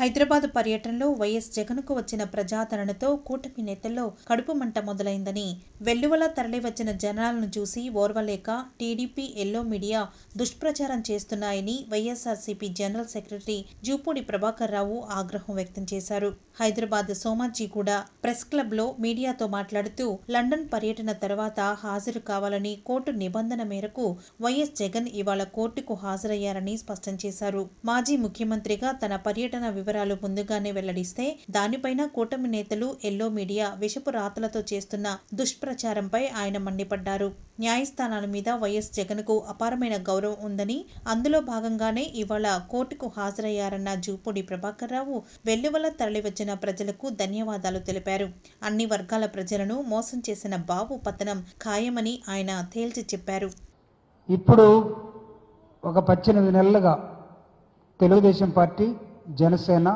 హైదరాబాద్ పర్యటనలో వైఎస్ జగన్కు వచ్చిన ప్రజాదరణతో కూటమి నేతల్లో కడుపు మంట మొదలైందని వెల్లువల తరలివచ్చిన జనాలను చూసి ఓర్వలేక టీడీపీ ఎల్లో మీడియా దుష్ప్రచారం చేస్తున్నాయని YSRCP general secretary Jupudi Prabhakar Rao ఆగ్రహం వ్యక్తం చేశారు. హైదరాబాద్ సోమాజీ కూడా ప్రెస్ క్లబ్లో మీడియాతో మాట్లాడుతూ లండన్ పర్యటన తర్వాత హాజరు కావాలని కోర్టు నిబంధన మేరకు వైఎస్ జగన్ ఇవాళ కోర్టుకు హాజరయ్యారని స్పష్టం చేశారు. మాజీ ముఖ్యమంత్రిగా తన పర్యటన వివరాలు ముందుగానే వెల్లడిస్తే దానిపైన కూటమి నేతలు ఎల్లో మీడియా విషపు రాతలతో చేస్తున్న దుష్ప్రచారంపై ఆయన మండిపడ్డారు. న్యాయస్థానాల మీద వైఎస్ జగన్కు అపారమైన గౌరవం ఉందని అందులో భాగంగానే ఇవాళ కోర్టుకు హాజరయ్యారన్న జూపూడి ప్రభాకర్ రావు వెల్లువల తరలివచ్చిన ప్రజలకు ధన్యవాదాలు తెలిపారు. అన్ని వర్గాల ప్రజలను మోసం చేసిన బాబు పతనం ఖాయమని ఆయన తేల్చి చెప్పారు. ఇప్పుడు ఒక పద్దెనిమిది నెలలుగా తెలుగుదేశం పార్టీ జనసేన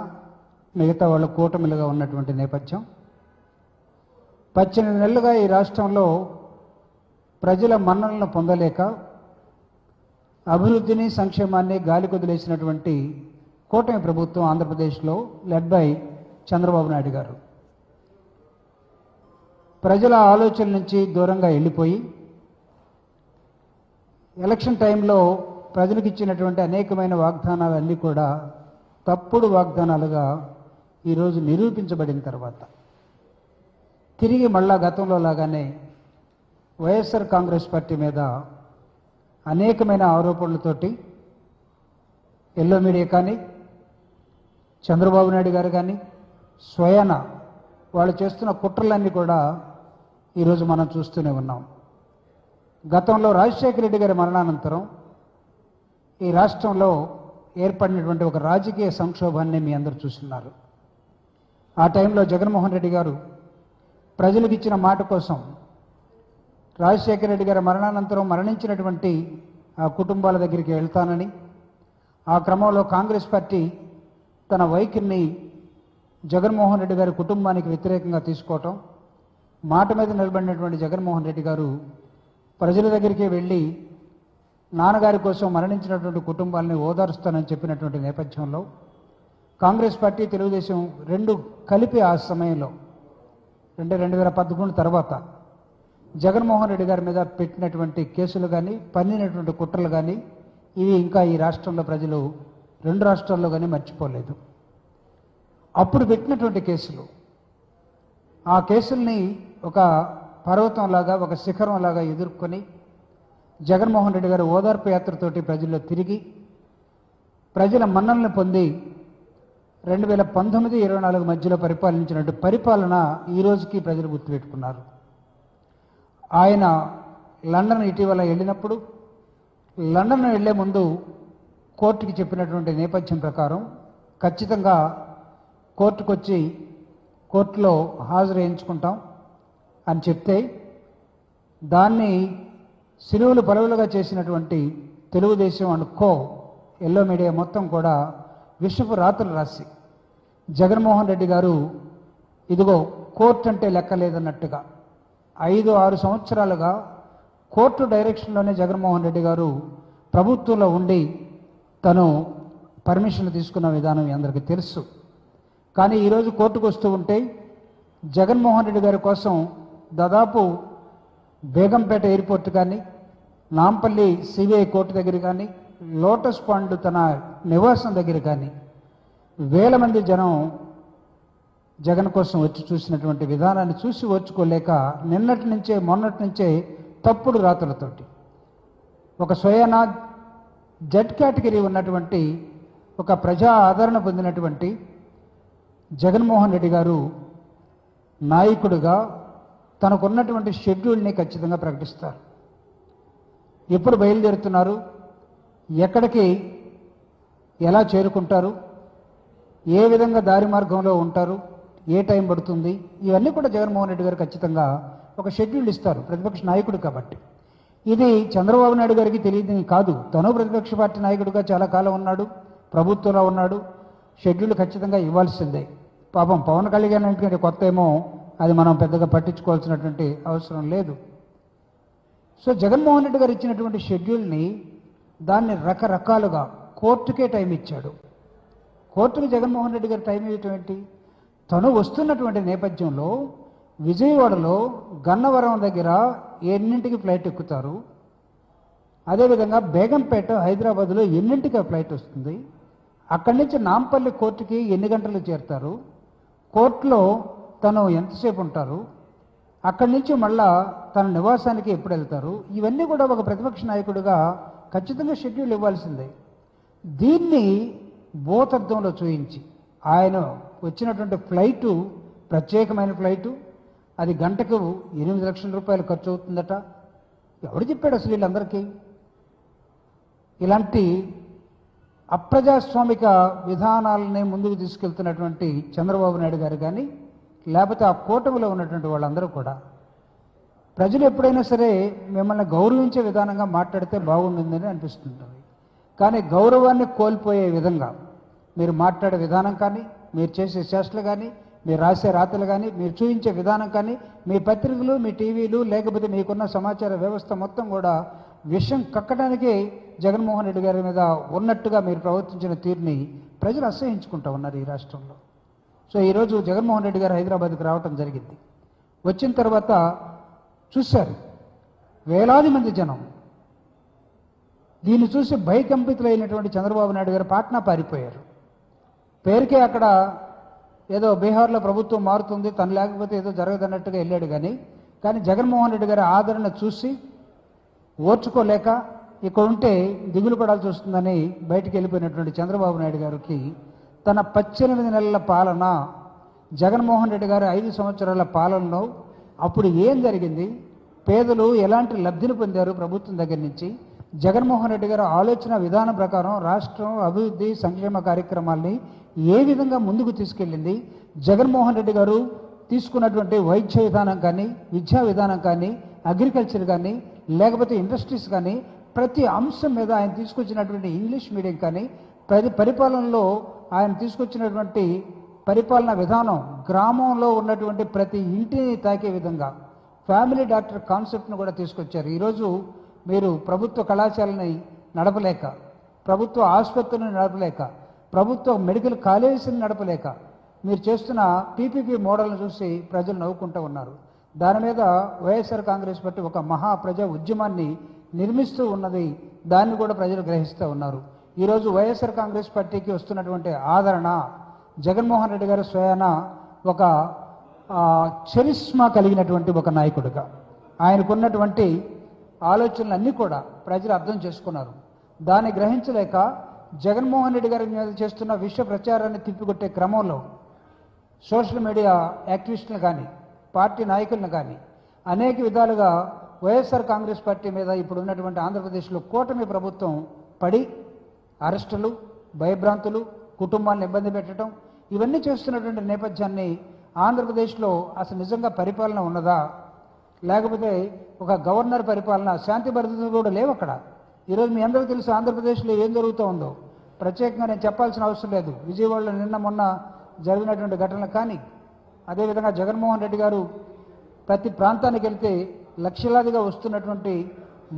మిగతా వాళ్ళ కూటమిలుగా ఉన్నటువంటి నేపథ్యం. పద్దెనిమిది నెలలుగా ఈ రాష్ట్రంలో ప్రజల మన్నలను పొందలేక అభివృద్ధిని సంక్షేమాన్ని గాలికొదిలేసినటువంటి కూటమి ప్రభుత్వం ఆంధ్రప్రదేశ్లో లెడ్ బై చంద్రబాబు నాయుడు గారు. ప్రజల ఆలోచన నుంచి దూరంగా వెళ్ళిపోయి ఎలక్షన్ టైంలో ప్రజలకు ఇచ్చినటువంటి అనేకమైన వాగ్దానాలన్నీ కూడా తప్పుడు వాగ్దానాలుగా ఈరోజు నిరూపించబడిన తర్వాత తిరిగి మళ్ళా గతంలో లాగానే వైఎస్ఆర్ కాంగ్రెస్ పార్టీ మీద అనేకమైన ఆరోపణలతోటి ఎల్లో మీడియా కానీ చంద్రబాబు నాయుడు గారు కానీ స్వయాన వాళ్ళు చేస్తున్న కుట్రలన్నీ కూడా ఈరోజు మనం చూస్తూనే ఉన్నాం. గతంలో రాజశేఖర రెడ్డి గారి మరణానంతరం ఈ రాష్ట్రంలో ఏర్పడినటువంటి ఒక రాజకీయ సంక్షోభాన్ని మీ అందరూ చూస్తున్నారు. ఆ టైంలో జగన్మోహన్ రెడ్డి గారు ప్రజలకు ఇచ్చిన మాట కోసం రాజశేఖర రెడ్డి గారి మరణానంతరం మరణించినటువంటి ఆ కుటుంబాల దగ్గరికి వెళ్తానని ఆ క్రమంలో కాంగ్రెస్ పార్టీ తన వైఖరిని జగన్మోహన్ రెడ్డి గారి కుటుంబానికి వ్యతిరేకంగా తీసుకోవటం మాట మీద నిలబడినటువంటి జగన్మోహన్ రెడ్డి గారు ప్రజల దగ్గరికి వెళ్ళి నాన్నగారి కోసం మరణించినటువంటి కుటుంబాలని ఓదారుస్తానని చెప్పినటువంటి నేపథ్యంలో కాంగ్రెస్ పార్టీ తెలుగుదేశం రెండు కలిపి ఆ సమయంలో రెండు రెండు వేల పదకొండు తర్వాత జగన్మోహన్ రెడ్డి గారి మీద పెట్టినటువంటి కేసులు కానీ పన్నినటువంటి కుట్రలు కానీ ఇవి ఇంకా ఈ రాష్ట్రంలో ప్రజలు రెండు రాష్ట్రాల్లో కానీ మర్చిపోలేదు. అప్పుడు పెట్టినటువంటి కేసులు ఆ కేసుల్ని ఒక పర్వతంలాగా ఒక శిఖరంలాగా ఎదుర్కొని జగన్మోహన్ రెడ్డి గారు ఓదార్పు యాత్రతోటి ప్రజల్లో తిరిగి ప్రజల మన్నలను పొంది రెండు వేల పంతొమ్మిది ఇరవై నాలుగు మధ్యలో పరిపాలించినట్టు పరిపాలన ఈ రోజుకి ప్రజలు గుర్తుపెట్టుకున్నారు. ఆయన లండన్ ఇటీవల వెళ్ళినప్పుడు లండన్ వెళ్ళే ముందు కోర్టుకి చెప్పినటువంటి నేపథ్యం ప్రకారం ఖచ్చితంగా కోర్టుకు వచ్చి కోర్టులో హాజరు వేయించుకుంటాం అని చెప్తే దాన్ని సిలువులు పలువులుగా చేసినటువంటి Telugudesam and co yellow media మొత్తం కూడా విషపు రాత్రులు రాసి జగన్మోహన్ రెడ్డి గారు ఇదిగో కోర్టు అంటే లెక్క లేదన్నట్టుగా ఐదు ఆరు సంవత్సరాలుగా కోర్టు డైరెక్షన్లోనే జగన్మోహన్ రెడ్డి గారు ప్రభుత్వంలో ఉండి తను పర్మిషన్లు తీసుకున్న విధానం అందరికీ తెలుసు. కానీ ఈరోజు కోర్టుకు వస్తూ ఉంటే జగన్మోహన్ రెడ్డి గారి కోసం దాదాపు బేగంపేట ఎయిర్పోర్ట్ కానీ నాంపల్లి సిబిఐ కోర్టు దగ్గర కానీ లోటస్ పాండ్ తన నివాసం దగ్గర కానీ వేల మంది జనం జగన్ కోసం వచ్చి చూసినటువంటి విధానాన్ని చూసి ఓర్చుకోలేక నిన్నటి నుంచే మొన్నటి నుంచే తప్పుడు రాతలతోటి ఒక స్వయాన జడ్ కేటగిరీ ఉన్నటువంటి ఒక ప్రజా ఆదరణ పొందినటువంటి జగన్మోహన్ రెడ్డి గారు నాయకుడుగా తనకున్నటువంటి షెడ్యూల్ని ఖచ్చితంగా ప్రకటిస్తారు. ఎప్పుడు బయలుదేరుతున్నారు? ఎక్కడికి? ఎలా చేరుకుంటారు? ఏ విధంగా దారి మార్గంలో ఉంటారు? ఏ టైం పడుతుంది? ఇవన్నీ కూడా జగన్మోహన్ రెడ్డి గారు ఖచ్చితంగా ఒక షెడ్యూల్ ఇస్తారు ప్రతిపక్ష నాయకుడు కాబట్టి. ఇది చంద్రబాబు నాయుడు గారికి తెలియదు కాదు. తను ప్రతిపక్ష పార్టీ నాయకుడిగా చాలా కాలం ఉన్నాడు ప్రభుత్వంలో ఉన్నాడు. షెడ్యూల్ ఖచ్చితంగా ఇవ్వాల్సిందే. పాపం పవన్ కళ్యాణ్ అంటే కొత్త ఏమో అది మనం పెద్దగా పట్టించుకోవాల్సినటువంటి అవసరం లేదు. సో జగన్మోహన్ రెడ్డి గారు ఇచ్చినటువంటి షెడ్యూల్ని దాన్ని రకరకాలుగా కోర్టుకే టైం ఇచ్చాడు. కోర్టుకు జగన్మోహన్ రెడ్డి గారు టైం ఇవ్వటువంటి తను వస్తున్నటువంటి నేపథ్యంలో విజయవాడలో గన్నవరం దగ్గర ఎన్నింటికి ఫ్లైట్ ఎక్కుతారు? అదేవిధంగా బేగంపేట హైదరాబాద్లో ఎన్నింటికి ఫ్లైట్ వస్తుంది? అక్కడి నుంచి నాంపల్లి కోర్టుకి ఎన్ని గంటలు చేరుతారు? కోర్టులో తను ఎంతసేపు ఉంటారు? అక్కడి నుంచి మళ్ళా తన నివాసానికి ఎప్పుడు వెళ్తారు? ఇవన్నీ కూడా ఒక ప్రతిపక్ష నాయకుడిగా ఖచ్చితంగా షెడ్యూల్ ఇవ్వాల్సిందే. దీన్ని భూతత్వంలో చూయించి ఆయన వచ్చినటువంటి ఫ్లైటు ప్రత్యేకమైన ఫ్లైటు అది గంటకు ఎనిమిది లక్షల రూపాయలు ఖర్చు అవుతుందట. ఎవడు చెప్పాడు అసలు వీళ్ళందరికీ? ఇలాంటి అప్రజాస్వామిక విధానాలని ముందుకు తీసుకెళ్తున్నటువంటి చంద్రబాబు నాయుడు గారు కానీ లేకపోతే ఆ కూటమిలో ఉన్నటువంటి వాళ్ళందరూ కూడా ప్రజలు ఎప్పుడైనా సరే మిమ్మల్ని గౌరవించే విధానంగా మాట్లాడితే బాగుంటుందని అనిపిస్తుంటుంది. కానీ గౌరవాన్ని కోల్పోయే విధంగా మీరు మాట్లాడే విధానం కానీ మీరు చేసే చేష్టలు కానీ మీరు రాసే రాతలు కానీ మీరు చూపించే విధానం కానీ మీ పత్రికలు మీ టీవీలు లేకపోతే మీకున్న సమాచార వ్యవస్థ మొత్తం కూడా విషం కక్కడానికి జగన్మోహన్ రెడ్డి గారి మీద ఉన్నట్టుగా మీరు ప్రవర్తించిన తీరుని ప్రజలు అసహించుకుంటా ఉన్నారు ఈ రాష్ట్రంలో. సో ఈరోజు జగన్మోహన్ రెడ్డి గారు హైదరాబాద్కి రావటం జరిగింది. వచ్చిన తర్వాత చూశారు. వేలాది మంది జనం దీన్ని చూసి భయకంపితులైనటువంటి చంద్రబాబు నాయుడు గారు పాట్నా పారిపోయారు. పేరుకే అక్కడ ఏదో బీహార్లో ప్రభుత్వం మారుతుంది తను లేకపోతే ఏదో జరగదన్నట్టుగా వెళ్ళాడు కానీ కానీ జగన్మోహన్ రెడ్డి గారి ఆదరణ చూసి ఓర్చుకోలేక ఇక్కడ ఉంటే దిగులు పడాల్సి వస్తుందని బయటికి వెళ్ళిపోయినటువంటి చంద్రబాబు నాయుడు గారికి తన పద్దెనిమిది నెలల పాలన జగన్మోహన్ రెడ్డి గారి ఐదు సంవత్సరాల పాలనలో అప్పుడు ఏం జరిగింది? పేదలు ఎలాంటి లబ్ధిని పొందారు ప్రభుత్వం దగ్గర నుంచి? జగన్మోహన్ రెడ్డి గారి ఆలోచన విధానం ప్రకారం రాష్ట్రం అభివృద్ధి సంక్షేమ కార్యక్రమాల్ని ఏ విధంగా ముందుకు తీసుకెళ్ళింది? జగన్మోహన్ రెడ్డి గారు తీసుకున్నటువంటి వైద్య విధానం కానీ విద్యా విధానం కానీ అగ్రికల్చర్ కానీ లేకపోతే ఇండస్ట్రీస్ కానీ ప్రతి అంశం మీద ఆయన తీసుకొచ్చినటువంటి ఇంగ్లీష్ మీడియం కానీ ప్రతి పరిపాలనలో ఆయన తీసుకొచ్చినటువంటి పరిపాలన విధానం గ్రామంలో ఉన్నటువంటి ప్రతి ఇంటిని తాకే విధంగా ఫ్యామిలీ డాక్టర్ కాన్సెప్ట్ను కూడా తీసుకొచ్చారు. ఈరోజు మీరు ప్రభుత్వ కళాశాలని నడపలేక ప్రభుత్వ ఆసుపత్రిని నడపలేక ప్రభుత్వ మెడికల్ కాలేజీని నడపలేక మీరు చేస్తున్న పీపీపీ మోడల్ని చూసి ప్రజలు నవ్వుకుంటూ ఉన్నారు. దాని మీద వైఎస్ఆర్ కాంగ్రెస్ పార్టీ ఒక మహా ప్రజా ఉద్యమాన్ని నిర్మిస్తూ ఉన్నది దాన్ని కూడా ప్రజలు గ్రహిస్తూ ఉన్నారు. ఈరోజు వైఎస్ఆర్ కాంగ్రెస్ పార్టీకి వస్తున్నటువంటి ఆదరణ జగన్మోహన్ రెడ్డి గారు స్వయాన ఒక ఆ, చరిస్మా కలిగినటువంటి ఒక నాయకుడిగా. ఆయనకున్నటువంటి ఆలోచనలన్నీ కూడా ప్రజలు అర్థం చేసుకున్నారు. దాన్ని గ్రహించలేక జగన్మోహన్ రెడ్డి గారి మీద చేస్తున్న విశ్వ ప్రచారాన్ని తిప్పికొట్టే క్రమంలో సోషల్ మీడియా యాక్టివిస్టులు కానీ పార్టీ నాయకులను కానీ అనేక విధాలుగా వైఎస్ఆర్ కాంగ్రెస్ పార్టీ మీద ఇప్పుడు ఉన్నటువంటి ఆంధ్రప్రదేశ్లో కూటమి ప్రభుత్వం పడి అరెస్టులు భయభ్రాంతులు కుటుంబాన్ని ఇబ్బంది పెట్టడం ఇవన్నీ చేస్తున్నటువంటి నేపథ్యాన్ని ఆంధ్రప్రదేశ్లో అసలు నిజంగా పరిపాలన ఉన్నదా? లేకపోతే ఒక గవర్నర్ పరిపాలన శాంతి భద్రతలు కూడా లేవు అక్కడ. ఈరోజు మీ అందరికీ తెలుసు ఆంధ్రప్రదేశ్లో ఏం జరుగుతూ ఉందో. ప్రత్యేకంగా నేను చెప్పాల్సిన అవసరం లేదు. విజయవాడలో నిన్న మొన్న జరిగినటువంటి ఘటనలు కానీ అదేవిధంగా జగన్మోహన్ రెడ్డి గారు ప్రతి ప్రాంతానికి వెళ్తే లక్షలాదిగా వస్తున్నటువంటి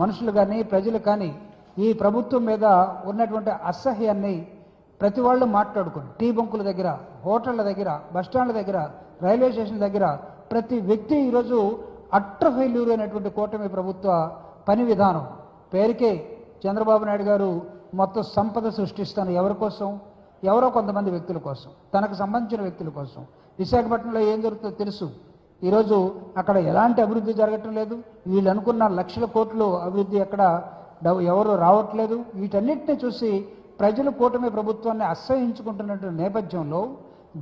మనుషులు కానీ ప్రజలు కానీ ఈ ప్రభుత్వం మీద ఉన్నటువంటి అసహ్యాన్ని ప్రతి వాళ్ళు మాట్లాడుకుని టీ బంకుల దగ్గర హోటళ్ళ దగ్గర బస్టాండ్ల దగ్గర రైల్వే స్టేషన్ దగ్గర ప్రతి వ్యక్తి ఈరోజు అట్ర ఫెయిల్యూర్ అయినటువంటి కూటమి ప్రభుత్వ పని విధానం. పేరుకే చంద్రబాబు నాయుడు గారు మొత్తం సంపద సృష్టిస్తాను ఎవరి కోసం? ఎవరో కొంతమంది వ్యక్తుల కోసం. తనకు సంబంధించిన వ్యక్తుల కోసం. విశాఖపట్నంలో ఏం జరుగుతుందో తెలుసు. ఈరోజు అక్కడ ఎలాంటి అభివృద్ధి జరగటం లేదు. వీళ్ళు అనుకున్న లక్షల కోట్లు అభివృద్ధి అక్కడ ఎవరు రావట్లేదు. వీటన్నిటిని చూసి ప్రజలు కూటమి ప్రభుత్వాన్ని అసహించుకుంటున్నటువంటి నేపథ్యంలో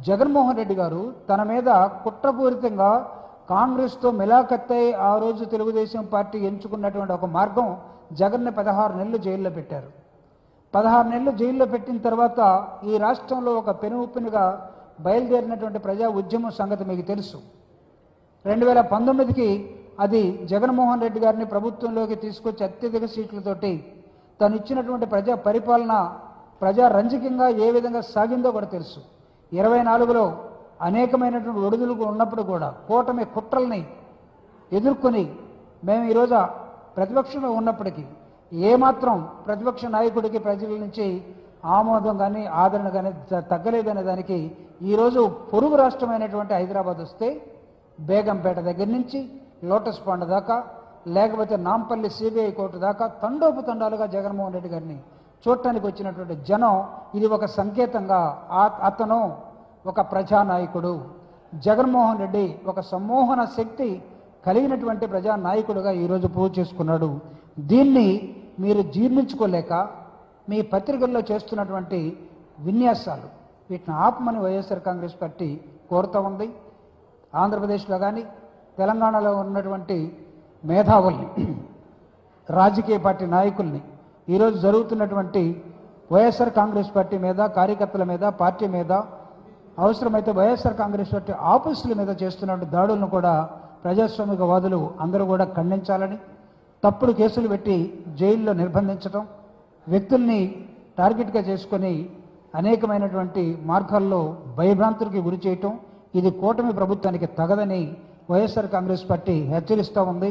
జగన్మోహన్ రెడ్డి గారు తన మీద కుట్రపూరితంగా కాంగ్రెస్తో మిలాఖత్తై ఆ రోజు తెలుగుదేశం పార్టీ ఎంచుకున్నటువంటి ఒక మార్గం జగన్ని పదహారు నెలలు జైల్లో పెట్టారు. పదహారు నెలలు జైల్లో పెట్టిన తర్వాత ఈ రాష్ట్రంలో ఒక పెనుగా బయలుదేరినటువంటి ప్రజా ఉద్యమం సంగతి మీకు తెలుసు. రెండు వేల పంతొమ్మిదికి అది జగన్మోహన్ రెడ్డి గారిని ప్రభుత్వంలోకి తీసుకొచ్చి అత్యధిక సీట్లతోటి తను ఇచ్చినటువంటి ప్రజా పరిపాలన ప్రజా రంజకంగా ఏ విధంగా సాగిందో కూడా తెలుసు. ఇరవై నాలుగులో అనేకమైనటువంటి ఒడుదులు ఉన్నప్పుడు కూడా కూటమి కుట్రల్ని ఎదుర్కొని మేము ఈరోజు ప్రతిపక్షంలో ఉన్నప్పటికీ ఏమాత్రం ప్రతిపక్ష నాయకుడికి ప్రజల నుంచి ఆమోదం కానీ ఆదరణ కానీ తగ్గలేదనే దానికి ఈరోజు పొరుగు రాష్ట్రమైనటువంటి హైదరాబాద్ వస్తే బేగంపేట దగ్గర నుంచి లోటస్ పాండ్ దాకా లేకపోతే నాంపల్లి సిబిఐ కోర్టు దాకా తండోపు తండాలుగా జగన్మోహన్ రెడ్డి గారిని చూడటానికి వచ్చినటువంటి జనం ఇది ఒక సంకేతంగా అతను ఒక ప్రజానాయకుడు. జగన్మోహన్ రెడ్డి ఒక సమ్మోహన శక్తి కలిగినటువంటి ప్రజానాయకుడుగా ఈరోజు ప్రూవ్ చేసుకున్నాడు. దీన్ని మీరు జీర్ణించుకోలేక మీ పత్రికల్లో చేస్తున్నటువంటి విన్యాసాలు వీటిని ఆపమని వైఎస్ఆర్ కాంగ్రెస్ పార్టీ కోరుతూ ఉంది. ఆంధ్రప్రదేశ్లో కానీ తెలంగాణలో ఉన్నటువంటి మేధావుల్ని రాజకీయ పార్టీ నాయకుల్ని ఈరోజు జరుగుతున్నటువంటి వైఎస్ఆర్ కాంగ్రెస్ పార్టీ మీద కార్యకర్తల మీద పార్టీ మీద అవసరమైతే వైఎస్ఆర్ కాంగ్రెస్ పార్టీ ఆఫీసుల మీద చేస్తున్నటువంటి దాడులను కూడా ప్రజాస్వామికవాదులు అందరూ కూడా ఖండించాలని తప్పుడు కేసులు పెట్టి జైల్లో నిర్బంధించడం వ్యక్తుల్ని టార్గెట్గా చేసుకొని అనేకమైనటువంటి మార్గాల్లో భయభ్రాంతులకి గురి చేయటం ఇది కూటమి ప్రభుత్వానికి తగదని వైఎస్ఆర్ కాంగ్రెస్ పార్టీ హెచ్చరిస్తూ ఉంది.